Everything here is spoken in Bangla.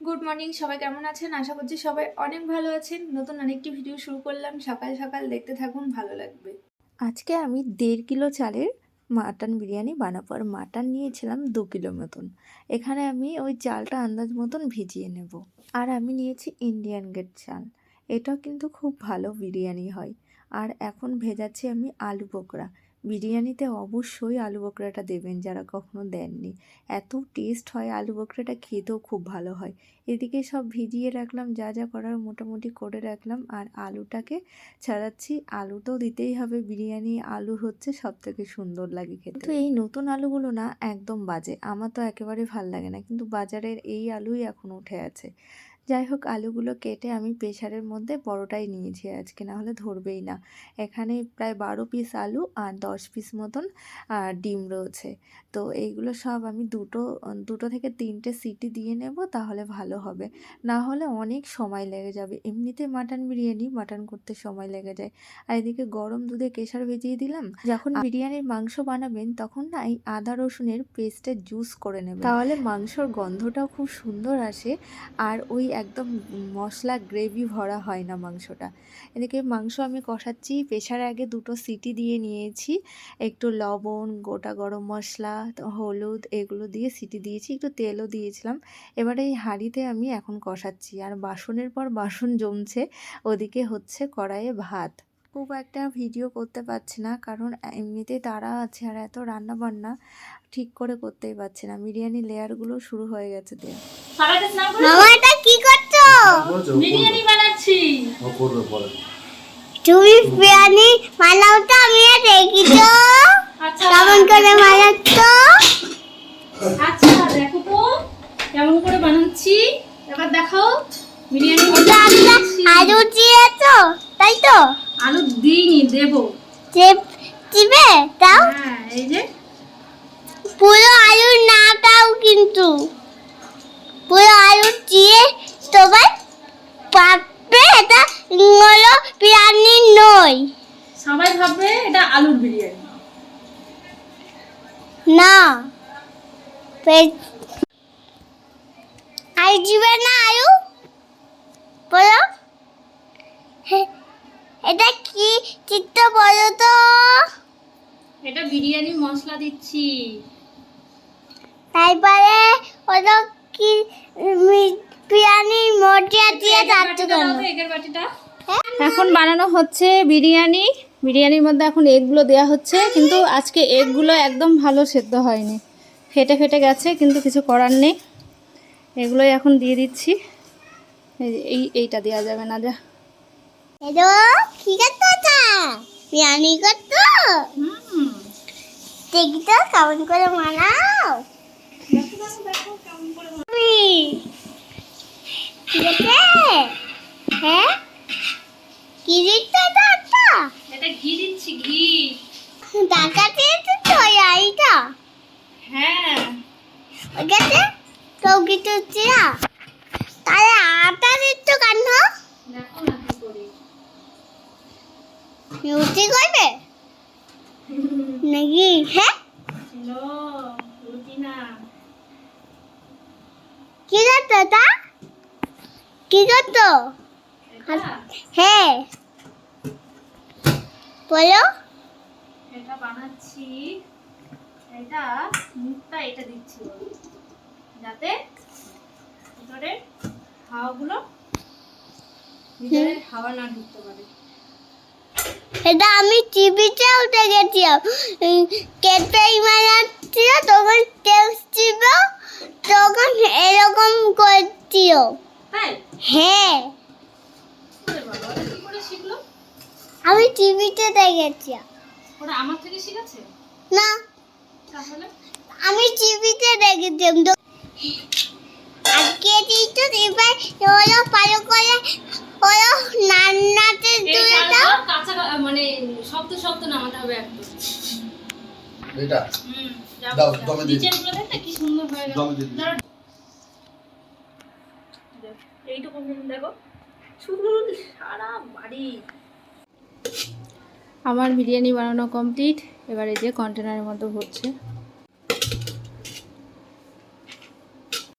গুড মর্নিং সবাই কেমন আছেন? আশা করছি সবাই অনেক ভালো আছেন। নতুন আরেকটি ভিডিও শুরু করলাম। সকাল সকাল দেখতে থাকুন, ভালো লাগবে। আজকে আমি দেড় কিলো চালের মাটন বিরিয়ানি বানাবো। আর মাটন নিয়েছিলাম দু কিলো মতন। এখানে আমি ওই চালটা আন্দাজ মতন ভিজিয়ে নেব। আর আমি নিয়েছি ইন্ডিয়ান গেট চাল। এটা কিন্তু খুব ভালো বিরিয়ানি হয়। আর এখন ভেজাচ্ছি আমি আলু বোকরা বিরিয়ানিতে অবশ্যই আলু বোকরাটা দেবেন, যারা কখনো দেননি। এত টেস্ট হয় আলু বোকরাটা, খেতেও খুব ভালো হয়। এদিকে সব ভিজিয়ে রাখলাম, যা যা করার মোটামুটি করে রাখলাম, আর আলুটাকে ছাড়াচ্ছি। আলু তো দিতেই হবে, বিরিয়ানি, আলু হচ্ছে সব থেকে সুন্দর লাগে খেতে। তো এই নতুন আলুগুলো না একদম বাজে, আমার তো একেবারে ভালো লাগে না, কিন্তু বাজারের এই আলুই এখন উঠে আছে। যাই হোক আলুগুলো কেটে আমি প্রেশারের মধ্যে বড়টাই নিয়েছি আজকে না হলে ধরবেই না। এখানে প্রায় বারো পিস আলু আর দশ পিস মতন ডিম রয়েছে। তো এইগুলো সব আমি দুটো দুটো থেকে তিনটে সিটি দিয়ে নেব তাহলে ভালো হবে। না হলে অনেক সময় লেগে যাবে। এমনিতে মাটন বিরিয়ানি মাটন করতে সময় লেগে যায়। আর এদিকে গরম দুধে কেশর ভেজিয়ে দিলাম। যখন বিরিয়ানির মাংস বানাবেন তখন না এই আদা রসুনের পেস্টের জুস করে নেবেন। তাহলে মাংসর গন্ধটাও খুব সুন্দর আসে। আর ওই একদম মশলা গ্রেভি ভরা হয় না মাংসটা। এদিকে মাংস আমি কষাচ্ছি পেশার আগে দুটো সিটি দিয়ে নিয়েছি, একটু লবণ, গোটা গরম মশলা, হলুদ এগুলো দিয়ে সিটি দিয়েছি, একটু তেলও দিয়েছিলাম। এবারে এই হাঁড়িতে আমি এখন কষাচ্ছি, আর বাসনের পর বাসন জমছে, ওদিকে হচ্ছে কড়াইয়ে ভাত। খুব একটা ভিডিও করতে পারছি না। কারণ এমনিতে তারা আছে আর এত রান্না বান্না ঠিক করে করতেই পারছি না। বিরিয়ানি লেয়ারগুলো শুরু হয়ে গেছে মামা এটা কি করছ? বিরিয়ানি বানাচ্ছি। ও করবে পরে। তুমি বিরিয়ানি বানাওটা আমি দেখি তো আচ্ছা কেমন করে বানাচ্ছ? আচ্ছা দেখো তো কেমন করে বানাচ্ছি। এবার দেখাও। বিরিয়ানি আলু দিয়েছ তাই তো? আলু দিইনি দেবো। চেপ চিবে তাও হ্যাঁ এই যে। পুরো আলু না দাও কিন্তু। পুরো আলু দিয়ে তোমার পাপে এটা হলো বিরিয়ানি নয়। সবাই ভাববে এটা আলুর বিরিয়ানি। না। আলু দিবে না আলু? বলো হে, এটা কি চিত্র বলো তো? এটা বিরিয়ানি মশলা দিচ্ছি। তারপরে ওটা কি বিরিয়ানি দিয়ে যাচ্ছে কেন হ্যাঁ? এখন বানানো হচ্ছে বিরিয়ানি। বিরিয়ানির মধ্যে এখন এগগুলো দেওয়া হচ্ছে কিন্তু আজকে এগগুলো একদম ভালো সেদ্ধ হয়নি। ফেটে ফেটে গেছে কিন্তু কিছু করার নেই। এগুলোই এখন দিয়ে দিচ্ছি। এই এইটা দেওয়া যাবে না যা। হ্যালো কি করতো তা বিরিয়ানি করতো? দেখি তো কেমন করে বানাও ঠিক আছে হ্যাঁ? কি দিচ্ছ এটা এটা ঘি দিচ্ছি ঘি। টাকা দিয়েছে তো এইটা হ্যাঁ। ঠিক আছে তো কিছু চিয়া তাহলে আটা দিচ্ছ কেন? দেখো না কি করি। রুটি করবে নাকি? হ্যাঁ? কি করতো তা? কি করতো? হ্যাঁ। বলো। এটা বানাচ্ছি। এটা মুখটা এটা দিচ্ছি। যাতে ভিতরে হাওয়াগুলো ভিতরে হাওয়া না ঢুকতে পারে। এটা আমি টিভিতেও দেখেছিলাম উম, কেটেই বানাচ্ছিল তখন ছিল তখন এরকম করছিল। হ্যাঁ। ওরে ওরা শিখলো আমি টিভিতে দেখেছিলাম ওরা আমার থেকে শিখেছে? না। তাহলে? আমি টিভিতে দেখেছিলাম। তো আজকে দিতো এবার হলো ভালো করে হলো রান্নাতে এই দিয়ে চালটা দাও কাঁচা কা- মানে শক্ত শক্ত নামাতে হবে একদম। এটা? হুম দাও, দমে দিই নিচেরগুলো দেখ কি সুন্দর হয়ে গেল। দমে দিই। এইটুকু দেখো শুধু সারা বাড়ি। আমার বিরিয়ানি বানানো কমপ্লিট এবারে যে কন্টেনারের মতো হচ্ছে